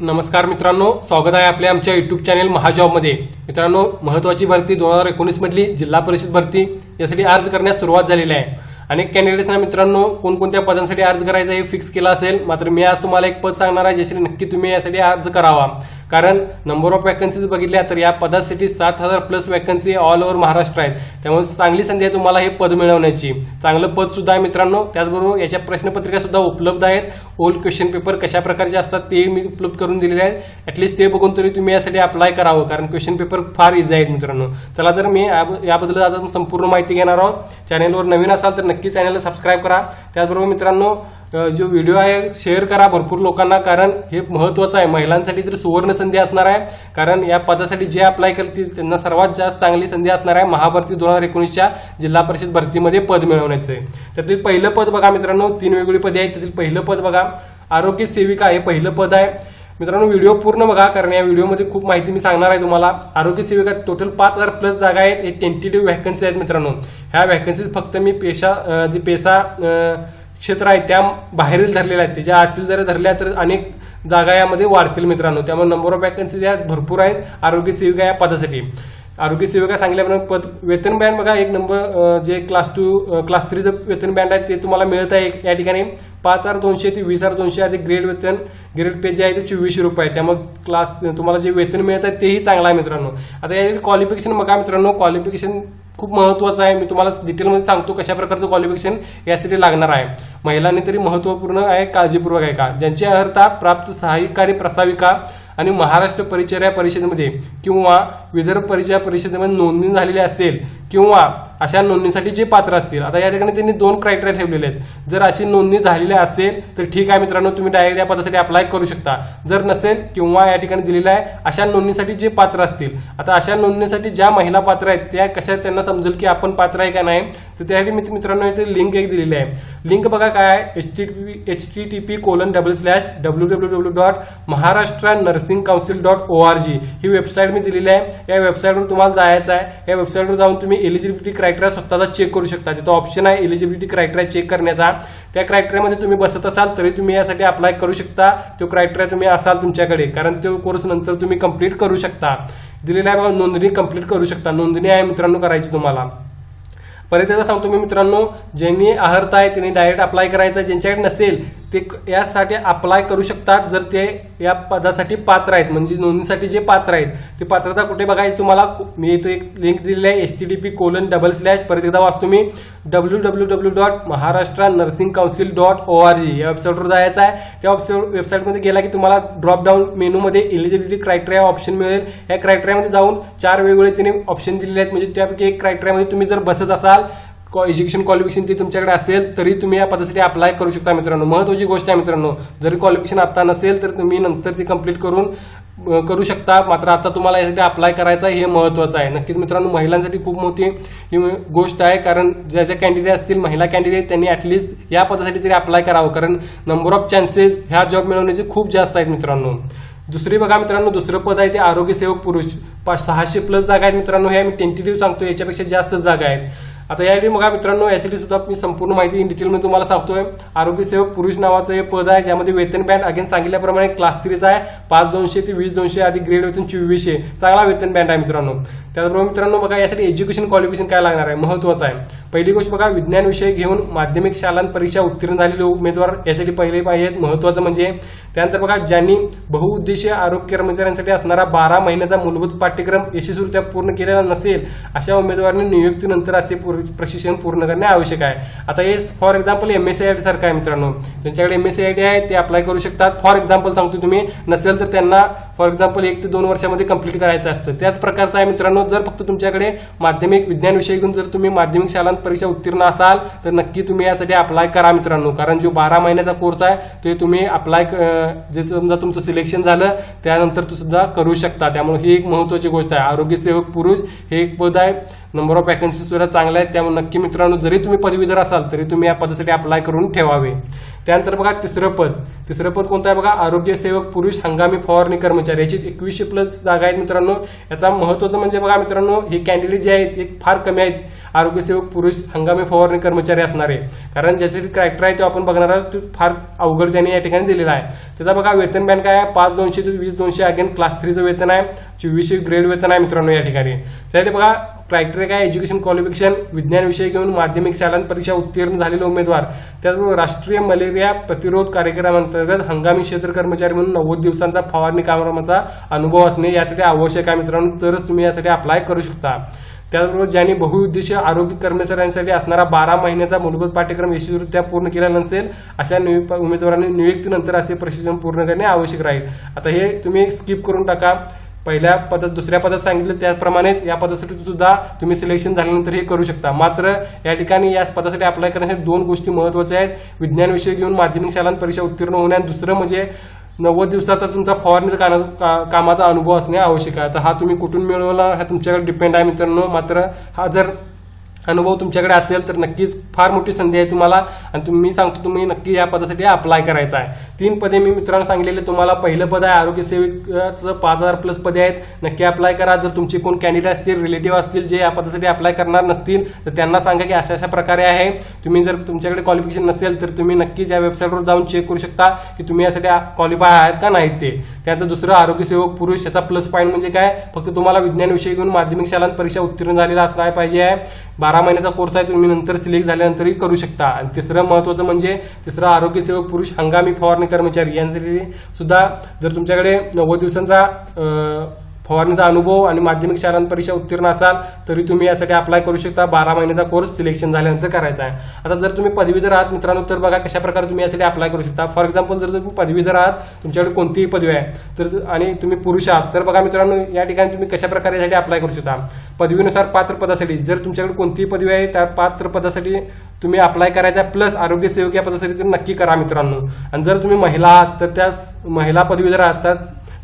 नमस्कार मित्रांनो स्वागत आहे आपल्या आमच्या युट्यूब चॅनेल महाजॉबमध्ये. मित्रांनो महत्वाची भरती दोन हजार एकोणीस मधली जिल्हा परिषद भरती यासाठी अर्ज करण्यास सुरुवात झालेली आहे. अनेक कॅन्डिडेट्सना मित्रांनो कोणकोणत्या पदांसाठी अर्ज करायचा हे फिक्स केला असेल मात्र मी आज तुम्हाला एक पद सांगणार आहे ज्यासाठी नक्की तुम्ही यासाठी अर्ज करावा. कारण नंबर ऑफ वॅकन्सीज बघितल्या तर या पदासाठी सात हजार plus vacancy all over Maharashtra आहेत. त्यामुळे चांगली संधी आहे तुम्हाला हे पद मिळवण्याची. चांगलं पद सुद्धा आहे मित्रांनो. त्याचबरोबर याच्या प्रश्नपत्रिका सुद्धा उपलब्ध आहेत. ओल्ड क्वेश्चन पेपर कशा प्रकारचे असतात ते मी उपलब्ध करून दिलेले आहेत. ॲटलिस्ट ते बघून तरी तुम्ही यासाठी अप्लाय करावं कारण क्वेश्चन पेपर फार इझी आहेत मित्रांनो. चला तर मी याब- याबद्दल आता संपूर्ण माहिती घेणार आहोत. चॅनेलवर नवीन असाल तर नक्की चॅनलला सबस्क्राईब करा. त्याचबरोबर मित्रांनो जो व्हिडिओ आहे शेअर करा भरपूर लोकांना कारण हे महत्वाचं आहे. महिलांसाठी तर सुवर्ण संधी असणार आहे. कारण या पदासाठी जे अप्लाय करतील त्यांना सर्वात जास्त चांगली संधी असणार आहे. महाभरती दोन हजार एकोणीसच्या जिल्हा परिषद भरतीमध्ये पद मिळवण्याचं. आहे त्यातील पहिलं पद बघा मित्रांनो तीन वेगवेगळी पदे आहेत. त्यातील पहिलं पद बघा आरोग्य सेविका हे पहिलं पद आहे. मित्रांनो व्हिडिओ पूर्ण बघा कारण या व्हिडिओमध्ये खूप माहिती मी सांगणार आहे तुम्हाला. आरोग्य सेविका टोटल पाच हजार प्लस जागा आहेत. हे टेंटेटिव्ह व्हॅकन्सी आहेत मित्रांनो. ह्या व्हॅकन्सीज फक्त मी पेशा जे पेसा क्षेत्र आहे त्या बाहेरील धरलेल्या आहेत. त्याच्या आतील जर धरल्या तर अनेक जागा यामध्ये वाढतील मित्रांनो. त्यामुळे नंबर ऑफ वॅकन्सी या भरपूर आहेत. आरोग्य सेविका या पदासाठी. आरोग्य सेविका सांगितल्याप्रमाणे पद वेतन बँड बघा एक नंबर जे क्लास टू क्लास थ्रीचं वेतन बँड आहे ते तुम्हाला मिळत आहे या ठिकाणी. पाच हजार दोनशे ते वीस हजार दोनशे आधी ग्रेड वेतन ग्रेड पे जे आहे ते चोवीसशे रुपये आहे. त्यामुळे क्लास तुम्हाला जे वेतन मिळत आहे तेही चांगलं आहे मित्रांनो. आता या क्वालिफिकेशन बघा मित्रांनो. क्वालिफिकेशन खूप महत्वाचं आहे. मी तुम्हाला डिटेलमध्ये सांगतो कशा प्रकारचं क्वालिफिकेशन यासाठी लागणार आहे. महिलांनी तरी महत्त्वपूर्ण आहे काळजीपूर्वक आहे का? ज्यांची अर्हता प्राप्त सहाय्यकारी प्रसाविका आणि महाराष्ट्र परिचर्या परिषदेमध्ये किंवा विदर्भ परिचर्या परिषदेमध्ये नोंदणी झालेली असेल किंवा अशा नोंदणीसाठी जे पात्र असतील आता या ठिकाणी त्यांनी दोन क्रायटेरिया ठेवलेले आहेत. जर अशी नोंदणी झालेली असेल तर ठीक आहे मित्रांनो तुम्ही डायरेक्ट या पदासाठी अप्लाय करू शकता. जर नसेल किंवा या ठिकाणी दिलेलं आहे अशा नोंदणीसाठी जे पात्र असतील आता अशा नोंदणीसाठी ज्या महिला पात्र आहेत त्या कशा त्यांना समजेल की आपण पात्र आहे का नाही. तर त्यासाठी मी मित्रांनो इथे लिंक एक दिलेली आहे. लिंक बघा काय आहे H T P H T T P colon double slash W W W dot Maharashtra nursing council dot O R G ही वेबसाईट मी दिलेली आहे. या वेबसाईटवर तुम्हाला जायचं आहे. या वेबसाईटवर जाऊन तुम्ही एलिजिबिलिटी क्रायटेरिया स्वतःचा चेक करू शकता. तिथं ऑप्शन आहे एलिजिबिलिटी क्रायटेरिया चेक करण्याचा. त्या क्रायटेरियामध्ये तुम्ही बसत असाल तरी तुम्ही यासाठी अप्लाय करू शकता. तो क्रायटेरिया तुम्ही असाल तुमच्याकडे. कारण तो कोर्स नंतर तुम्ही कंप्लीट करू शकता. दिलेला आहे बघा नोंदणी कंप्लीट करू शकता. नोंदणी आहे मित्रांनो करायची तुम्हाला. परत एकदा सांगतो मी मित्रांनो ज्यांनी आहर्त आहे त्यांनी डायरेक्ट अप्लाय करायचं ज्यांच्याकडे नसेल ते यासाठी अप्लाय करू शकतात जर ते या पदासाठी पात्र आहेत. म्हणजे नोंदणीसाठी जे पात्र आहेत ते पात्रता कुठे बघायची तुम्हाला? मी इथे एक लिंक दिलेली आहे H T D P colon double slash परत एकदा वाचतो मी. W W W dot Maharashtra nursing council dot O R G या वेबसाईटवर जायचं आहे. त्या वेबसाईटमध्ये गेला की तुम्हाला ड्रॉपडाऊन मेनूमध्ये एलिजिबिलिटी क्रायटेरिया ऑप्शन मिळेल. या क्रायटेरियामध्ये जाऊन चार वेगवेगळे तिने ऑप्शन दिलेले आहेत. म्हणजे त्यापैकी एक क्रायटेरियामध्ये तुम्ही जर बसत असाल एज्युकेशन क्वालिफिकेशन ते तुमच्याकडे असेल तरी तुम्ही या पदासाठी अप्लाय करू शकता मित्रांनो. महत्वाची गोष्ट आहे मित्रांनो जरी क्वालिफिकेशन आता नसेल तर तुम्ही नंतर ती कंप्लीट करून करू शकता. मात्र आता तुम्हाला यासाठी अप्लाय करायचा हे महत्वाचं आहे. नक्कीच मित्रांनो महिलांसाठी खूप मोठी ही गोष्ट आहे कारण ज्या ज्या कॅन्डिडेट असतील महिला कॅन्डिडेट त्यांनी ऍटलिस्ट या पदासाठी तरी अप्लाय करावं. कारण नंबर ऑफ चान्सेस ह्या जॉब मिळवण्याचे खूप जास्त आहेत मित्रांनो. दुसरी बघा मित्रांनो दुसरं पद आहे ते आरोग्य सेवक पुरुष. पाच सहाशे प्लस जागा आहेत मित्रांनो हे आम्ही टेंटेटिव्ह सांगतो याच्यापेक्षा जास्त जागा आहेत. आता यावेळी बघा मित्रांनो यासाठी सुद्धा मी संपूर्ण माहिती इन डिटेलमध्ये तुम्हाला सांगतोय. आरोग्य सेवक पुरुष नावाचं हे पद आहे ज्यामध्ये वेतन बँड अगेन सांगितल्याप्रमाणे क्लास थ्रीचा आहे. पाच दोनशे ते वीस दोनशे आधी ग्रेड वेतन चोवीसशे. चांगला वेतन बँड आहे मित्रांनो. त्याचबरोबर मित्रांनो बघा यासाठी एज्युकेशन क्वालिफिकेशन काय लागणार आहे? महत्वाचं आहे. पहिली गोष्ट बघा विज्ञान विषय घेऊन माध्यमिक शालांत परीक्षा उत्तीर्ण झालेले उमेदवार यासाठी पहिले पाहिजेत. महत्वाचं म्हणजे त्यानंतर बघा ज्यांनी बहुउद्देशीय आरोग्य कर्मचाऱ्यांसाठी असणारा बारा महिन्याचा मूलभूत पाठ्यक्रम यशस्वीरित्या पूर्ण केलेला नसेल अशा उमेदवारांनी नियुक्तीनंतर असे पूर- प्रशिक्षण पूर्ण करणे आवश्यक आहे. आता हे for example M S I सारखं आहे मित्रांनो. ज्यांच्याकडे एम एस आय डी आहे ते अप्लाय करू शकतात. फॉर एक्झाम्पल सांगतो तुम्ही नसेल तर त्यांना फॉर एक्झाम्पल एक ते दोन वर्षामध्ये कंप्लीट करायचं असतं. त्याच प्रकारचं आहे मित्रांनो जर फक्त तुमच्याकडे माध्यमिक विज्ञान विषय घेऊन जर तुम्ही माध्यमिक शालांत परीक्षा उत्तीर्ण असाल तर नक्की तुम्ही यासाठी अप्लाय करा मित्रांनो. कारण जो बारा महिन्याचा कोर्स आहे ते तुम्ही अप्लाय जे समजा तुमचं सिलेक्शन झालं त्यानंतर तू सुद्धा करू शकता. त्यामुळे ही एक महत्वाची गोष्ट आहे. आरोग्य सेवक पुरुष हे एक पद आहे. नंबर ऑफ वॅकन्सी सुद्धा चांगल्या आहेत. त्यामुळे नक्की मित्रांनो जरी तुम्ही पदवीधर असाल तरी तुम्ही या पदासाठी अप्लाय करून ठेवावे. त्यानंतर बघा तिसरं पद. तिसरं पद कोणतं आहे बघा? आरोग्य सेवक पुरुष हंगामी फवारणी कर्मचारी. याची एकवीसशे प्लस जागा आहेत मित्रांनो. याचा महत्वाचं म्हणजे बघा मित्रांनो हे कॅन्डिडेट जे आहेत ते फार कमी आहेत. आरोग्य सेवक पुरुष हंगामी फवारणी कर्मचारी असणारे. कारण ज्याचे कॅरेक्टर आहे तो आपण बघणार आहोत तो फार अवघड त्यांनी या ठिकाणी दिलेला आहे. त्याचा बघा वेतन बँक काय आहे. पाच दोनशे ते वीस दोनशे अगेन क्लास थ्रीचं वेतन आहे. चोवीसशे ग्रेड वेतन आहे मित्रांनो या ठिकाणी. त्यासाठी बघा क्रायटेरिया काय एज्युकेशन क्वालिफिकेशन विज्ञान विषय घेऊन माध्यमिक शाळांत परीक्षा उत्तीर्ण झालेले उमेदवार. त्याचबरोबर राष्ट्रीय मलेरिया प्रतिरोध कार्यक्रमांतर्गत हंगामी क्षेत्र कर्मचारी म्हणून नव्वद दिवसांचा फवारणी कार्यक्रमाचा अनुभव असणे यासाठी आवश्यक आहे मित्रांनो. तरच तुम्ही यासाठी अप्लाय करू शकता. त्याचबरोबर ज्यांनी बहुउद्देशीय आरोग्य कर्मचाऱ्यांसाठी असणारा बारा महिन्याचा मूलभूत पाठ्यक्रम यशस्वीरित्या पूर्ण केला नसेल अशा उमेदवारांनी नियुक्तीनंतर असे प्रशिक्षण पूर्ण करणे आवश्यक राहील. आता हे तुम्ही स्किप करून टाका. पहिल्या पदात दुसऱ्या पदात सांगितलं त्याप्रमाणेच या पदासाठी सुद्धा तुम्ही सिलेक्शन झाल्यानंतर हे करू शकता. मात्र या ठिकाणी या पदासाठी अप्लाय करण्यासाठी दोन गोष्टी महत्त्वाच्या आहेत. विज्ञान विषय घेऊन माध्यमिक शाळांत परीक्षा उत्तीर्ण होणे आणि दुसरं म्हणजे नव्वद दिवसाचा तुमचा फवारणीचा का- कामाचा अनुभव असणे आवश्यक आहे. तर हा तुम्ही कुठून मिळवला हा तुमच्याकडे डिपेंड आहे मित्रांनो. मात्र हा जर अनुभव तुमच्याकडे असेल तर नक्कीच फार मोठी संधी आहे तुम्हाला. आणि तुम्ही सांगतो तुम्ही नक्की या पदासाठी अप्लाय करायचा आहे. तीन पदे मी मित्रांनो सांगलेले तुम्हाला पहिलं पद आहे आरोग्य सेवकाचं पाच हजार प्लस पदे आहेत. नक्की अप्लाय करा. जर तुमचे कोण कॅन्डिडेट असतील रिलेटिव्ह असतील जे या पदासाठी अप्लाय करणार नसतील तर त्यांना सांगा की अशा अशा प्रकारे आहे. तुम्ही जर तुमच्याकडे क्वालिफिकेशन नसेल तर तुम्ही नक्कीच या वेबसाईटवर जाऊन चेक करू शकता की तुम्ही यासाठी क्वालिफाय आहात का नाहीत ते. त्यानंतर दुसरं आरोग्य सेवक पुरुष याचा प्लस पॉईंट म्हणजे काय? फक्त तुम्हाला विज्ञान विषय घेऊन माध्यमिक शाळांत परीक्षा उत्तीर्ण झालेला असणार पाहिजे आहे. बारा महिन्याचा कोर्स आहे तुम्ही नंतर सिलेक्ट झाल्यानंतरही करू शकता. आणि तिसरं महत्वाचं म्हणजे तिसरं आरोग्य सेवक पुरुष हंगामी फवारणी कर्मचारी यांसाठी सुद्धा जर तुमच्याकडे नव्वद दिवसांचा फवारणीचा अनुभव आणि माध्यमिक शाळांत परीक्षा उत्तीर्ण असाल तरी तुम्ही यासाठी अप्लाय करू शकता. बारा महिन्याचा कोर्स सिलेक्शन झाल्यानंतर करायचा आहे. आता जर तुम्ही पदवीधर आहात मित्रांनो तर बघा कशा प्रकारे तुम्ही यासाठी अप्लाय करू शकता. फॉर एक्झाम्पल जर तुम्ही पदवीधर आहात तुमच्याकडे कोणतीही पदवी आहे तर आणि तुम्ही पुरुष आहात तर बघा मित्रांनो या ठिकाणी तुम्ही कशा प्रकारे यासाठी अप्लाय करू शकता. पदवीनुसार पात्र पदासाठी जर तुमच्याकडे कोणतीही पदवी आहे त्या पात्र पदासाठी तुम्ही अप्लाय करायचा प्लस आरोग्य सेवक या पदासाठी तुम्ही नक्की करा मित्रांनो. आणि जर तुम्ही महिला आहात तर त्या महिला पदवीधर आहात तर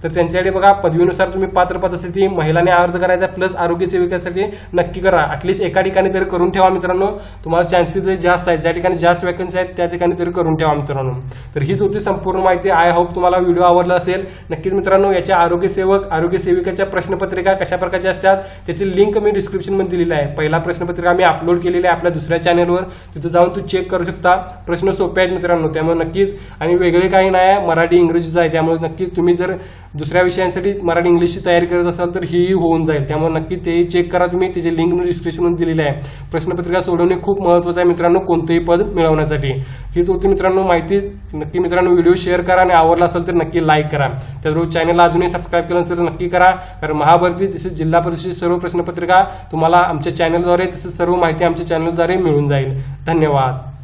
तर त्यांच्याकडे बघा पदवीनुसार तुम्ही पात्र ती महिलांनी अर्ज करायचा प्लस आरोग्य सेविकासाठी नक्की करा. ॲटलीस्ट एका ठिकाणी तरी करून ठेवा मित्रांनो. तुम्हाला चान्सेस जास्त आहेत. ज्या ठिकाणी जास्त वॅकन्सी आहेत त्या ठिकाणी तरी करून ठेवा मित्रांनो. तर हीच होती संपूर्ण माहिती. आय होप तुम्हाला व्हिडिओ आवडला असेल. नक्कीच मित्रांनो याच्या आरोग्य सेवक आरोग्य सेविकाच्या प्रश्नपत्रिका कशा प्रकारच्या असतात त्याची लिंक मी डिस्क्रिप्शनमध्ये दिलेली आहे. पहिला प्रश्नपत्रिका मी अपलोड केलेली आहे आपल्या दुसऱ्या चॅनलवर तिथं जाऊन तू चेक करू शकता. प्रश्न सोपे आहेत मित्रांनो त्यामुळे नक्कीच आणि वेगळे काही नाही आहे. मराठी इंग्रजीचं आहे त्यामुळे नक्कीच तुम्ही जर दुसऱ्या विषयांसाठी मराठी इंग्लिशची तयारी करत असाल तर हेही होऊन जाईल. त्यामुळे नक्की ते चेक करा तुम्ही. त्याची लिंक मी डिस्क्रिप्शनमध्ये दिलेली आहे. प्रश्नपत्रिका सोडवणे खूप महत्त्वाचं आहे मित्रांनो कोणतंही पद मिळवण्यासाठी. हीच होती मित्रांनो माहिती. नक्की मित्रांनो व्हिडिओ शेअर करा आणि आवडला असेल तर नक्की लाईक करा. त्याचबरोबर चॅनलला अजूनही सबस्क्राईब केलं असेल तर नक्की करा. कारण महाभरती तसेच जिल्हा परिषद सर्व प्रश्नपत्रिका तुम्हाला आमच्या चॅनलद्वारे तसेच सर्व माहिती आमच्या चॅनलद्वारे मिळून जाईल. धन्यवाद.